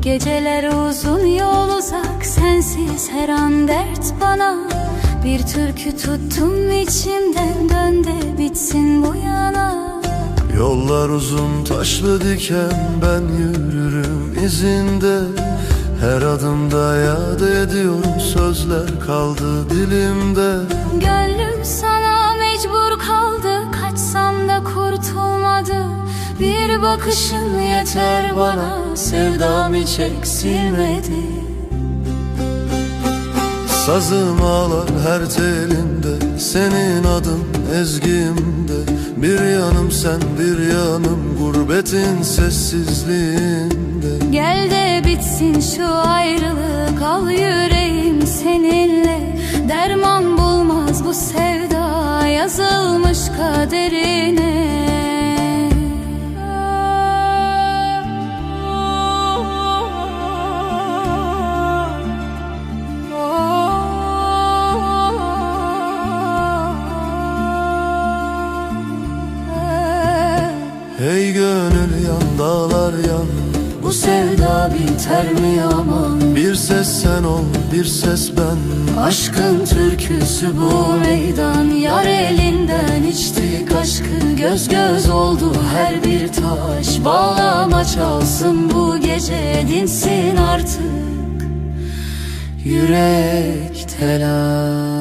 Geceler uzun yol uzak sensiz her an dert bana. Bir türkü tuttum içimden dön de bitsin bu yana. Yollar uzun taşlı diken ben yürürüm izinde. Her adımda yad ediyorum sözler kaldı dilimde. Gönlüm Bir bakışın yeter bana Sevdam hiç eksilmedi. Sazım ağlar her telinde Senin adın ezgimde. Bir yanım sen bir yanım Gurbetin sessizliğinde. Gel de bitsin şu ayrılık Al yüreğim seninle. Derman bulmaz bu sevda Yazılmış kaderine Hey gönül yan dağlar yan. Bu sevda biter mi aman? Bir ses sen ol bir ses ben. Aşkın türküsü bu meydan. Yar elinden içtik aşkı. Göz göz oldu her bir taş. Bağlama çalsın bu gece Dinsin artık. Yürek telaş